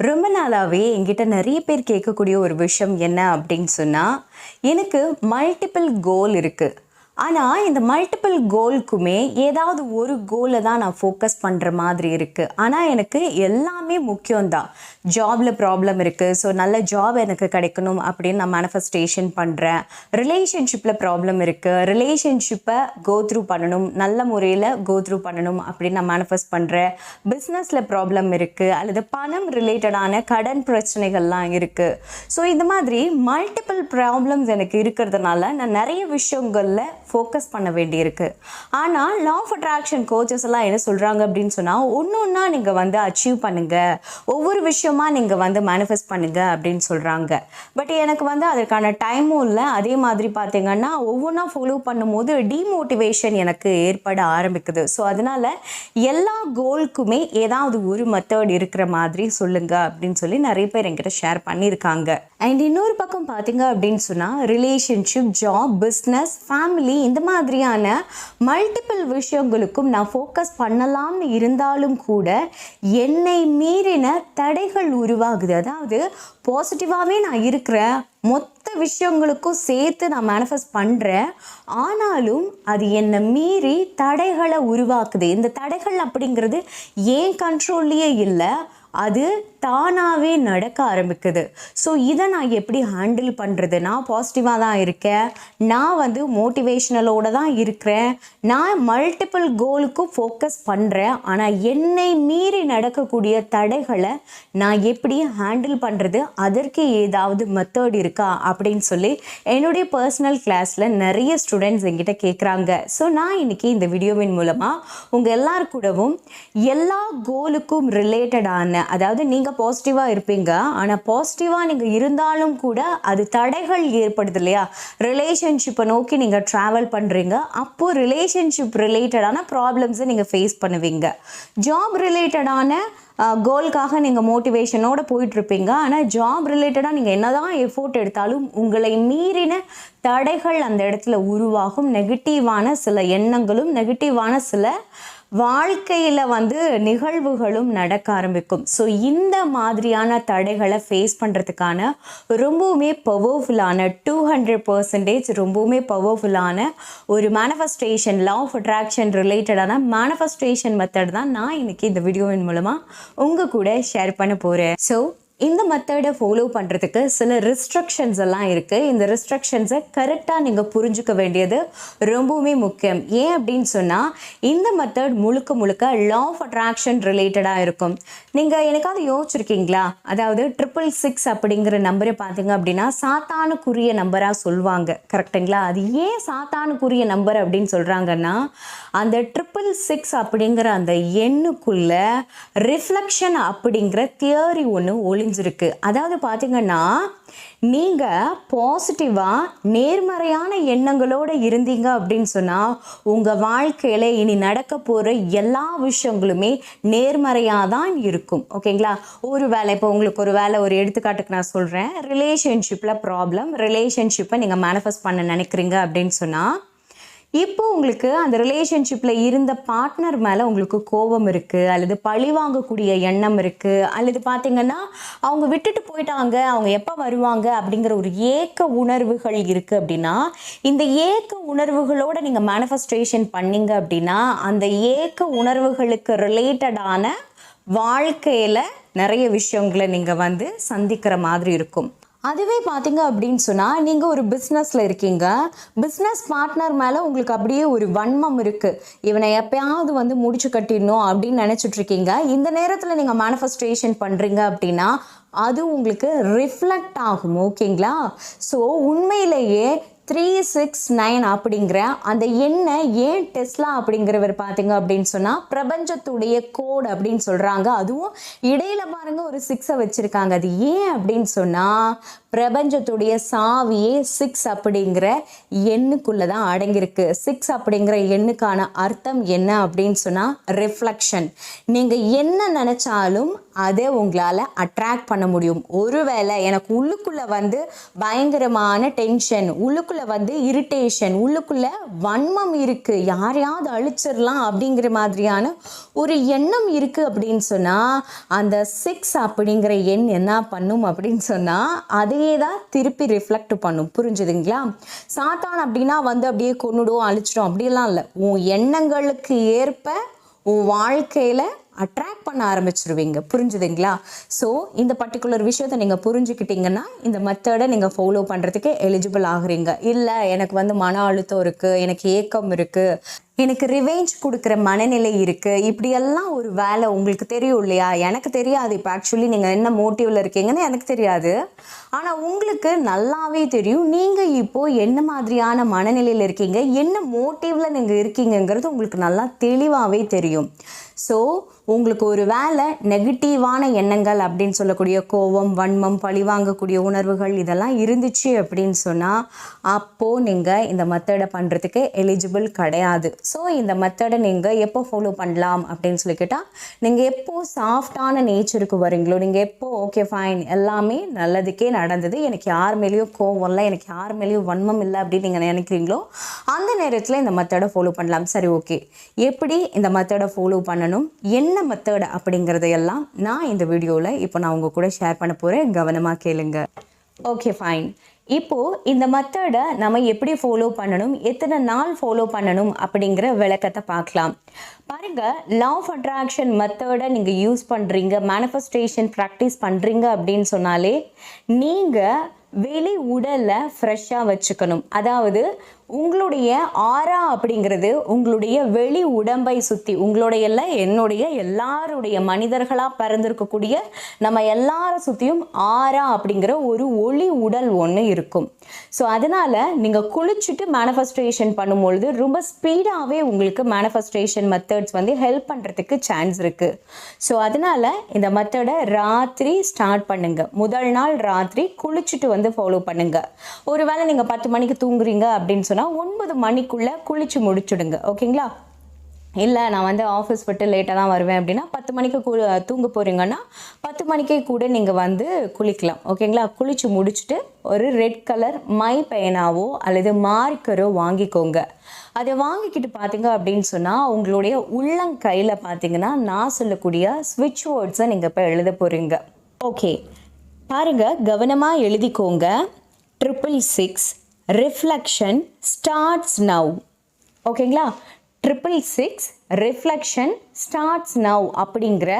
ரொம்ப நாளாகவே என்கிட்ட நிறைய பேர் கேட்கக்கூடிய ஒரு விஷயம் என்ன அப்படின்னு சொன்னால் எனக்கு மல்டிபிள் கோல் இருக்குது ஆனால் இந்த மல்டிபிள் கோல்க்குமே ஏதாவது ஒரு கோலை தான் நான் ஃபோக்கஸ் பண்ணுற மாதிரி இருக்குது ஆனால் எனக்கு எல்லாமே முக்கியம்தான். ஜாபில் ப்ராப்ளம் இருக்குது ஸோ நல்ல ஜாப் எனக்கு கிடைக்கணும் அப்படின்னு நான் மேனிஃபெஸ்டேஷன் பண்ணுறேன் ரிலேஷன்ஷிப்பில் ப்ராப்ளம் இருக்குது ரிலேஷன்ஷிப்பை கோ த்ரூ பண்ணணும். நல்ல முறையில் கோ த்ரூ பண்ணணும் அப்படின்னு நான் மேனிஃபெஸ்ட் பண்ணுறேன் பிஸ்னஸில் ப்ராப்ளம் இருக்குது அல்லது பணம் ரிலேட்டடான கடன் பிரச்சனைகள்லாம் இருக்குது ஸோ இந்த மாதிரி மல்டிபிள் ப்ராப்ளம்ஸ் எனக்கு இருக்கிறதுனால நான் நிறைய விஷயங்களில் ஃபோக்கஸ் பண்ண வேண்டியிருக்கு. ஆனால் லா ஆஃப் அட்ராக்ஷன் கோச்சஸ் எல்லாம் என்ன சொல்கிறாங்க அப்படின்னு சொன்னால் ஒன்று ஒன்றா நீங்கள் வந்து அச்சீவ் பண்ணுங்கள் ஒவ்வொரு விஷயமா நீங்கள் வந்து மேனிஃபெஸ்ட் பண்ணுங்கள் அப்படின்னு சொல்கிறாங்க பட் எனக்கு வந்து அதற்கான டைமும் இல்லை. அதே மாதிரி பார்த்தீங்கன்னா ஒவ்வொன்றா ஃபாலோ பண்ணும்போது டிமோட்டிவேஷன் எனக்கு ஏற்பட ஆரம்பிக்குது. ஸோ அதனால் எல்லா கோலுக்குமே ஏதாவது ஒரு மெத்தட் இருக்கிற மாதிரி சொல்லுங்கள் அப்படின்னு சொல்லி நிறைய பேர் என்கிட்ட ஷேர் பண்ணியிருக்காங்க. அண்ட் இன்னொரு பக்கம் பார்த்தீங்க அப்படின்னு சொன்னால் ரிலேஷன்ஷிப் ஜாப் பிஸ்னஸ் ஃபேமிலி இந்த மாதிரியான மல்டிபிள் விஷயங்களுக்கும் நான் ஃபோக்கஸ் பண்ணலாம்னு இருந்தாலும் கூட என்னை மீறின தடைகள் உருவாகுது. அதாவது பாசிட்டிவாகவே நான் இருக்கிறேன் மொத்த விஷயங்களுக்கும் சேர்த்து நான் மேனிஃபெஸ்ட் பண்ணுறேன் ஆனாலும் அது என்னை மீறி தடைகளை உருவாக்குது. இந்த தடைகள் அப்படிங்கிறது ஏன் கண்ட்ரோல்லையே இல்லை அது தானாகவே நடக்க ஆரம்பிக்குது. ஸோ இதை நான் எப்படி ஹேண்டில் பண்ணுறது நான் பாசிட்டிவாக தான் இருக்கேன். நான் வந்து மோட்டிவேஷ்னலோடு தான் இருக்கிறேன். நான் மல்டிபிள் கோலுக்கும் ஃபோக்கஸ் பண்ணுறேன் ஆனால் என்னை மீறி நடக்கக்கூடிய தடைகளை நான் எப்படி ஹேண்டில் பண்ணுறது அதற்கு ஏதாவது மெத்தட் இருக்கா? அப்படின்னு சொல்லி என்னுடைய பர்சனல் கிளாஸில் நிறைய ஸ்டூடெண்ட்ஸ் என்கிட்ட கேட்குறாங்க ஸோ நான் இன்னைக்கு இந்த வீடியோவின் மூலமாக உங்கள் எல்லார் கூடவும் எல்லா கோலுக்கும் ரிலேட்டடான அதாவது நீங்கள் பாசிட்டிவாக இருப்பீங்க. ஆனால் பாசிட்டிவாக நீங்கள் இருந்தாலும் கூட அது தடைகள் ஏற்படுது இல்லையா? ரிலேஷன்ஷிப்பை நோக்கி நீங்கள் ட்ராவல் பண்ணுறீங்க அப்போது ரிலேஷன்ஷிப் ரிலேட்டடான ப்ராப்ளம்ஸை நீங்கள் ஃபேஸ் பண்ணுவீங்க. ஜாப் ரிலேட்டடான கோலுக்காக நீங்கள் மோட்டிவேஷனோட போயிட்டுருப்பீங்க. ஆனால் ஜாப் ரிலேட்டடாக நீங்கள் என்னதான் எஃபோர்ட் எடுத்தாலும் உங்களை மீறின தடைகள் அந்த இடத்துல உருவாகும். நெகட்டிவான சில எண்ணங்களும் நெகட்டிவான சில வாழ்க்கையில் வந்து நிகழ்வுகளும் நடக்க ஆரம்பிக்கும். ஸோ இந்த மாதிரியான தடைகளை ஃபேஸ் பண்ணுறதுக்கான ரொம்பவுமே பவர்ஃபுல்லான டூ ஹண்ட்ரட் பர்சன்டேஜ் ரொம்பவுமே பவர்ஃபுல்லான ஒரு மேனிஃபெஸ்டேஷன் லா ஆஃப் அட்ராக்ஷன் ரிலேட்டடான மேனிஃபெஸ்டேஷன் மெத்தட் தான் நான் இன்றைக்கி இந்த வீடியோவின் மூலமாக உங்கள் கூட ஷேர் பண்ண போகிறேன் ஸோ இந்த மெத்தடை ஃபாலோ பண்ணுறதுக்கு சில ரெஸ்ட்ரிக்ஷன்ஸ் எல்லாம் இருக்குது இந்த ரெஸ்ட்ரிக்ஷன்ஸை கரெக்டாக நீங்கள் புரிஞ்சுக்க வேண்டியது ரொம்பவுமே முக்கியம். ஏன் அப்படின்னு சொன்னால் இந்த மெத்தட் முழுக்க முழுக்க லா ஆஃப் அட்ராக்ஷன் ரிலேட்டடாக இருக்கும். நீங்கள் எனக்காவது யோசிச்சிருக்கீங்களா? அதாவது ட்ரிபிள் சிக்ஸ் அப்படிங்கிற நம்பரை பார்த்தீங்க அப்படின்னா சாத்தானுக்குரிய நம்பராக சொல்லுவாங்க. கரெக்டுங்களா அது ஏன் சாத்தானுக்குரிய நம்பர் அப்படின்னு சொல்கிறாங்கன்னா அந்த ட்ரிபிள் சிக்ஸ் அப்படிங்கிற அந்த எண்ணுக்குள்ளே ரிஃப்ளெக்ஷன் அப்படிங்கிற தியரி ஒன்று இருக்குது அதாவது பார்த்தீங்கன்னா நீங்கள் பாசிட்டிவாக நேர்மறையான எண்ணங்களோடு இருந்தீங்க அப்படின்னு சொன்னால் உங்கள் வாழ்க்கையில் இனி நடக்க போகிற எல்லா விஷயங்களுமே நேர்மறையாக தான் இருக்கும் ஓகேங்களா ஒரு வேலை இப்போ உங்களுக்கு ஒரு வேலை ஒரு எடுத்துக்காட்டுக்கு நான் சொல்கிறேன் ரிலேஷன்ஷிப்பில் ப்ராப்ளம் ரிலேஷன்ஷிப்பை நீங்கள் மேனிஃபெஸ்ட் பண்ண நினைக்கிறீங்க அப்படின்னு சொன்னால் இப்போ உங்களுக்கு அந்த ரிலேஷன்ஷிப்பில் இருந்த பார்ட்னர் மேலே உங்களுக்கு கோபம் இருக்குது அல்லது பழி வாங்கக்கூடிய எண்ணம் இருக்குது அல்லது பார்த்தீங்கன்னா அவங்க விட்டுட்டு போயிட்டாங்க அவங்க எப்போ வருவாங்க அப்படிங்கிற ஒரு ஏக்க உணர்வுகள் இருக்குது அப்படின்னா இந்த ஏக்க உணர்வுகளோடு நீங்கள் மேனிஃபெஸ்டேஷன் பண்ணீங்க அப்படின்னா அந்த ஏக்க உணர்வுகளுக்கு ரிலேட்டடான வாழ்க்கையில் நிறைய விஷயங்களை நீங்கள் வந்து சந்திக்கிற மாதிரி இருக்கும். அதுவே பார்த்தீங்க அப்படின்னு சொன்னால் நீங்கள் ஒரு பிஸ்னஸில் இருக்கீங்க. பிஸ்னஸ் பார்ட்னர் மேலே உங்களுக்கு அப்படியே ஒரு வன்மம் இருக்குது இவனை எப்பயாவது வந்து முடிச்சு கட்டிடணும் அப்படின்னு நினச்சிட்ருக்கீங்க இந்த நேரத்தில் நீங்கள் மேனிஃபெஸ்டேஷன் பண்ணுறீங்க அப்படின்னா அது உங்களுக்கு ரிஃப்ளெக்ட் ஆகும் ஓகேங்களா ஸோ உண்மையிலேயே த்ரீ சிக்ஸ் நைன் அப்படிங்கிற அந்த எண்ணை ஏன் டெஸ்லா அப்படிங்கிறவர் பார்த்தீங்க அப்படின்னு சொன்னால் பிரபஞ்சத்துடைய கோட் அப்படின்னு சொல்கிறாங்க அதுவும் இடையில பாருங்க ஒரு சிக்ஸை வச்சுருக்காங்க. அது ஏன் அப்படின்னு சொன்னால் பிரபஞ்சத்துடைய சாவியே சிக்ஸ் அப்படிங்கிற எண்ணுக்குள்ளே தான் அடங்கியிருக்கு. சிக்ஸ் அப்படிங்கிற எண்ணுக்கான அர்த்தம் என்ன அப்படின்னு சொன்னால் ரிஃப்ளெக்ஷன் நீங்கள் என்ன நினச்சாலும் அதை உங்களால் அட்ராக்ட் பண்ண முடியும். ஒருவேளை எனக்கு உள்ளுக்குள்ளே வந்து பயங்கரமான டென்ஷன் உள்ளுக்குள்ளே வந்து இரிட்டேஷன் உள்ளுக்குள்ளே வன்மம் இருக்குது யாரையாவது அழிச்சிடலாம் அப்படிங்கிற மாதிரியான ஒரு எண்ணம் இருக்குது அப்படின்னு சொன்னால் அந்த சிக்ஸ் அப்படிங்கிற எண் என்ன பண்ணும் அப்படின்னு சொன்னால் அதையே தான் திருப்பி ரிஃப்ளெக்ட் பண்ணும். புரிஞ்சுதுங்களா? சாத்தான் அப்படின்னா வந்து அப்படியே கொன்னுடும் அழிச்சிடும். அப்படிலாம் இல்லை. உன் எண்ணங்களுக்கு ஏற்ப உன் வாழ்க்கையில் அட்ராக்ட் பண்ண ஆரம்பிச்சிருவீங்க. புரிஞ்சுதுங்களா? ஸோ இந்த பர்டிகுலர் விஷயத்தை நீங்கள் புரிஞ்சுக்கிட்டீங்கன்னா இந்த மெத்தடை நீங்கள் ஃபாலோ பண்ணுறதுக்கு எலிஜிபிள் ஆகுறீங்க. இல்லை எனக்கு வந்து மன அழுத்தம் இருக்குது எனக்கு ஏக்கம் இருக்குது எனக்கு ரிவெஞ்ச் கொடுக்குற மனநிலை இருக்குது இப்படியெல்லாம் ஒரு வேலை உங்களுக்கு தெரியும் இல்லையா? எனக்கு தெரியாது. இப்போ ஆக்சுவலி நீங்கள் என்ன மோட்டிவில் இருக்கீங்கன்னு எனக்கு தெரியாது. ஆனால் உங்களுக்கு நல்லாவே தெரியும். நீங்கள் இப்போது என்ன மாதிரியான மனநிலையில் இருக்கீங்க? என்ன மோட்டிவில் நீங்கள் இருக்கீங்கங்கிறது உங்களுக்கு நல்லா தெளிவாகவே தெரியும். ஸோ உங்களுக்கு ஒரு வேலை நெகட்டிவான எண்ணங்கள் அப்படின்னு சொல்லக்கூடிய கோபம் வன்மம் பழிவாங்கக்கூடிய உணர்வுகள் இதெல்லாம் இருந்துச்சு அப்படின்னு சொன்னால் அப்போது நீங்கள் இந்த மெத்தடை பண்ணுறதுக்கு எலிஜிபிள் கிடையாது. ஸோ இந்த மெத்தடை நீங்கள் எப்போ ஃபாலோ பண்ணலாம் அப்படின்னு சொல்லி கேட்டால் நீங்கள் எப்போ சாஃப்டான நேச்சருக்கு வரீங்களோ நீங்கள் எப்போ ஓகே ஃபைன் எல்லாமே நல்லதுக்கே நடந்தது. எனக்கு யார் மேலேயும் கோவம் இல்லை எனக்கு யார் மேலேயும் வன்மம் இல்லை அப்படின்னு நீங்கள் நினைக்கிறீங்களோ அந்த நேரத்தில் இந்த மெத்தடை ஃபாலோ பண்ணலாம். சரி ஓகே எப்படி இந்த மெத்தடை ஃபாலோ பண்ணணும்? என்ன மெத்தட் அப்படிங்கிறதையெல்லாம் நான் இந்த வீடியோவில் இப்போ நான் உங்கள் கூட ஷேர் பண்ண போகிறேன் கவனமாக கேளுங்க. ஓகே ஃபைன் இப்போது இந்த மெத்தடை நம்ம எப்படி ஃபாலோ பண்ணணும்? எத்தனை நாள் ஃபாலோ பண்ணணும்? அப்படிங்கிற விளக்கத்தை பார்க்கலாம். பாருங்க லா ஆஃப் அட்ராக்ஷன் மெத்தடை நீங்கள் யூஸ் பண்ணுறீங்க மேனிஃபெஸ்டேஷன் ப்ராக்டிஸ் பண்ணுறீங்க அப்படின்னு சொன்னாலே நீங்கள் வெளி உடலை ஃப்ரெஷ்ஷாக வச்சுக்கணும். அதாவது உங்களுடைய ஆரா அப்படிங்கிறது உங்களுடைய வெளி உடம்பை சுற்றி உங்களுடைய இல்லை என்னுடைய எல்லாருடைய மனிதர்களாக பிறந்திருக்கக்கூடிய நம்ம எல்லாரை சுற்றியும் ஆரா அப்படிங்கிற ஒரு ஒளி உடல் ஒன்று இருக்கும். ஸோ அதனால் நீங்கள் குளிச்சுட்டு மேனிஃபெஸ்டேஷன் பண்ணும்பொழுது ரொம்ப ஸ்பீடாகவே உங்களுக்கு மேனிஃபெஸ்டேஷன் மெத்தட்ஸ் வந்து ஹெல்ப் பண்ணுறதுக்கு சான்ஸ் இருக்குது ஸோ அதனால் இந்த மெத்தடை ராத்திரி ஸ்டார்ட் பண்ணுங்கள் முதல் நாள் ராத்திரி குளிச்சுட்டு வந்து ஃபாலோ பண்ணுங்கள் ஒருவேளை நீங்கள் பத்து மணிக்கு தூங்குறீங்க அப்படின்னு சொன்னால் ஒன்பது மணிக்குள்ளே குளிச்சு முடிச்சுடுங்க. ஓகேங்களா? இல்லை நான் வந்து ஆஃபீஸ் விட்டு லேட்டாக தான் வருவேன் அப்படின்னா பத்து மணிக்கு கு தூங்க போகிறீங்கன்னா பத்து மணிக்கே கூட நீங்கள் வந்து குளிக்கலாம். ஓகேங்களா? குளித்து முடிச்சுட்டு ஒரு ரெட் கலர் மை பேனாவோ அல்லது மார்க்கரோ வாங்கிக்கோங்க. அதை வாங்கிக்கிட்டு பார்த்தீங்க அப்படின்னு சொன்னால் உங்களுடைய உள்ளங்கையில் பார்த்தீங்கன்னா நான் சொல்லக்கூடிய ஸ்விட்ச் வேர்ட்ஸை நீங்கள் இப்போ எழுத போகிறீங்க ஓகே. பாருங்கள் கவனமாக எழுதிக்கோங்க. Triple six reflection starts now ஓகேங்களா triple six reflection starts now அப்படிங்கிற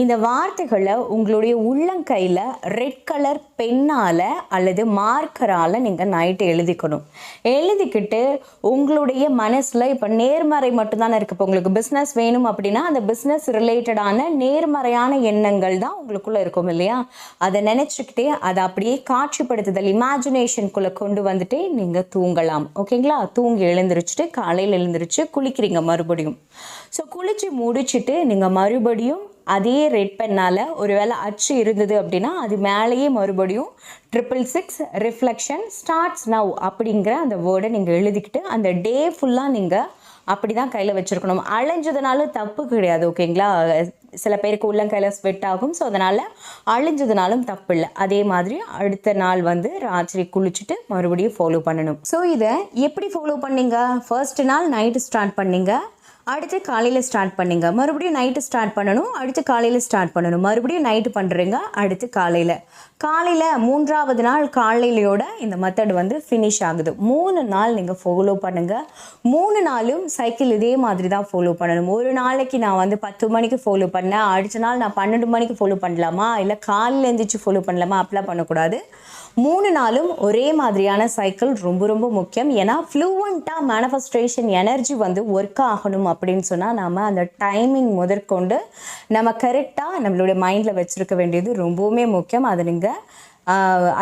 இந்த வார்த்தைகளை உங்களுடைய உள்ளங்கையில் ரெட் கலர் பெண்ணால் அல்லது மார்க்கரால் நீங்கள் நைட்டு எழுதிக்கணும். எழுதிக்கிட்டு உங்களுடைய மனசில் இப்போ நேர்மறை மட்டும்தானே இருக்குது இப்போ உங்களுக்கு பிஸ்னஸ் வேணும் அப்படின்னா அந்த பிஸ்னஸ் ரிலேட்டடான நேர்மறையான எண்ணங்கள் தான் உங்களுக்குள்ளே இருக்கும் இல்லையா? அதை நினச்சிக்கிட்டே அதை அப்படியே காட்சிப்படுத்துதல் இமேஜினேஷனுக்குள்ளே கொண்டு வந்துட்டு நீங்கள் தூங்கலாம். ஓகேங்களா? தூங்கி எழுந்திரிச்சிட்டு காலையில் எழுந்திரிச்சு குளிக்கிறீங்க மறுபடியும். ஸோ குளிச்சு முடிச்சுட்டு நீங்கள் மறுபடியும் அதே ரெட் பென்னால் ஒருவேளை அச்சு இருந்தது அப்படின்னா அது மேலேயே மறுபடியும் triple six reflection starts now அப்படிங்கிற அந்த வேர்டை நீங்கள் எழுதிக்கிட்டு அந்த டே ஃபுல்லாக நீங்கள் அப்படி தான் கையில் வச்சுருக்கணும். அழிஞ்சதுனாலும் தப்பு கிடையாது ஓகேங்களா சில பேருக்கு உள்ளங்கையில் ஸ்வெட் ஆகும் ஸோ அதனால் அழிஞ்சதுனாலும் தப்பு இல்லை. அதே மாதிரி அடுத்த நாள் வந்து ராத்திரி குளிச்சுட்டு மறுபடியும் ஃபாலோ பண்ணணும். ஸோ இதை எப்படி ஃபாலோ பண்ணீங்க? ஃபர்ஸ்ட் நாள் நைட்டு ஸ்டார்ட் பண்ணீங்க. அடுத்து காலையில் ஸ்டார்ட் பண்ணுங்க. மறுபடியும் நைட்டு ஸ்டார்ட் பண்ணணும். அடுத்து காலையில் ஸ்டார்ட் பண்ணணும். மறுபடியும் நைட்டு பண்ணுறீங்க அடுத்து காலையில். காலையில் மூன்றாவது நாள் காலையிலையோட இந்த மெத்தட் வந்து ஃபினிஷ் ஆகுது. மூணு நாள் நீங்கள் ஃபாலோ பண்ணுங்கள் மூணு நாளும் சைக்கிள் இதே மாதிரி தான் ஃபாலோ பண்ணணும். ஒரு நாளைக்கு நான் வந்து பத்து மணிக்கு ஃபாலோ பண்ணேன். அடுத்த நாள் நான் பன்னெண்டு மணிக்கு ஃபாலோ பண்ணலாமா? இல்லை காலையில் எழுந்திரிச்சு ஃபாலோ பண்ணலாமா? அப்படிலாம் பண்ணக்கூடாது. மூணு நாளும் ஒரே மாதிரியான சைக்கிள் ரொம்ப ரொம்ப முக்கியம். ஏன்னா ஃப்ளூவண்ட்டாக மேனிஃபெஸ்ட்ரேஷன் எனர்ஜி வந்து ஒர்க் ஆகணும் அப்படின்னு சொன்னால் நம்ம அந்த டைமிங் முதற்கொண்டு நம்ம கரெக்டாக நம்மளுடைய மைண்டில் வச்சுருக்க வேண்டியது ரொம்பவுமே முக்கியம். அதை நீங்கள் vida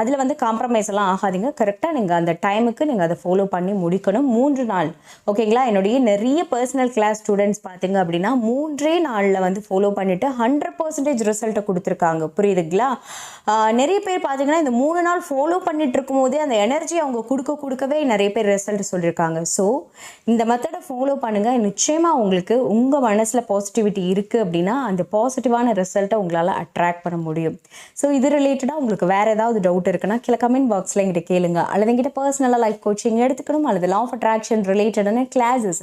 அதில் வந்து காம்ப்ரமைஸ் எல்லாம் ஆகாதீங்க. கரெக்டாக நீங்கள் அந்த டைமுக்கு நீங்கள் அதை ஃபாலோ பண்ணி முடிக்கணும். மூன்று நாள். ஓகேங்களா என்னுடைய நிறைய பர்சனல் கிளாஸ் ஸ்டூடெண்ட்ஸ் பார்த்தீங்க அப்படின்னா மூன்றே நாளில் வந்து ஃபாலோ பண்ணிவிட்டு ஹண்ட்ரட் பர்சன்டேஜ் ரிசல்ட்டை கொடுத்துருக்காங்க. புரியுதுங்களா? நிறைய பேர் பார்த்தீங்கன்னா இந்த மூணு நாள் ஃபாலோ பண்ணிட்டு இருக்கும்போதே அந்த எனர்ஜி அவங்க கொடுக்க கொடுக்கவே நிறைய பேர் ரிசல்ட் சொல்லியிருக்காங்க ஸோ இந்த மெத்தடை ஃபாலோ பண்ணுங்கள் நிச்சயமாக உங்களுக்கு உங்கள் மனசில் பாசிட்டிவிட்டி இருக்குது அப்படின்னா அந்த பாசிட்டிவான ரிசல்ட்டை உங்களால் அட்ராக்ட் பண்ண முடியும். ஸோ இது ரிலேட்டடாக உங்களுக்கு வேறு ஏதாவது டவுட் இருக்குன்னா கீழே கமெண்ட் பாக்ஸில் எங்கிட்ட கேளுங்க. அல்லது எங்கிட்ட பர்சனலாக லைஃப் கோச்சிங் எடுத்துக்கணும். அல்லது லா ஆஃப் அட்ராக்ஷன் ரிலேட்டடான classes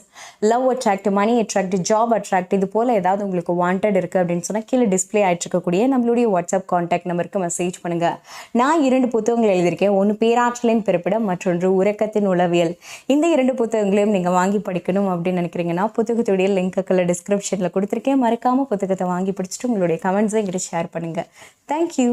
love attract money attract job attract இது போல் ஏதாவது உங்களுக்கு வாண்டட் இருக்குது அப்படின்னு சொன்னால் கீழே டிஸ்ப்ளே ஆகிட்டு இருக்கக்கூடிய நம்மளுடைய வாட்ஸ்அப் காண்டாக்ட் நம்பருக்கு மெசேஜ் பண்ணுங்கள் நான் இரண்டு புத்தகங்கள் எழுதியிருக்கேன். ஒன்று பேராற்றலின் பிறப்பிடம் மற்றொன்று உறக்கத்தின் உளவியல். இந்த இரண்டு புத்தகங்களையும் நீங்கள் வாங்கி படிக்கணும் அப்படின்னு நினைக்கிறீங்கன்னா புத்தகத்துடைய லிங்க்குள்ள டிஸ்கிரிப்ஷனில் கொடுத்துருக்கேன். மறக்காமல் புத்தகத்தை வாங்கி படிச்சுட்டு உங்களுடைய கமெண்ட்ஸை எங்கிட்ட ஷேர் பண்ணுங்கள் தேங்க்யூ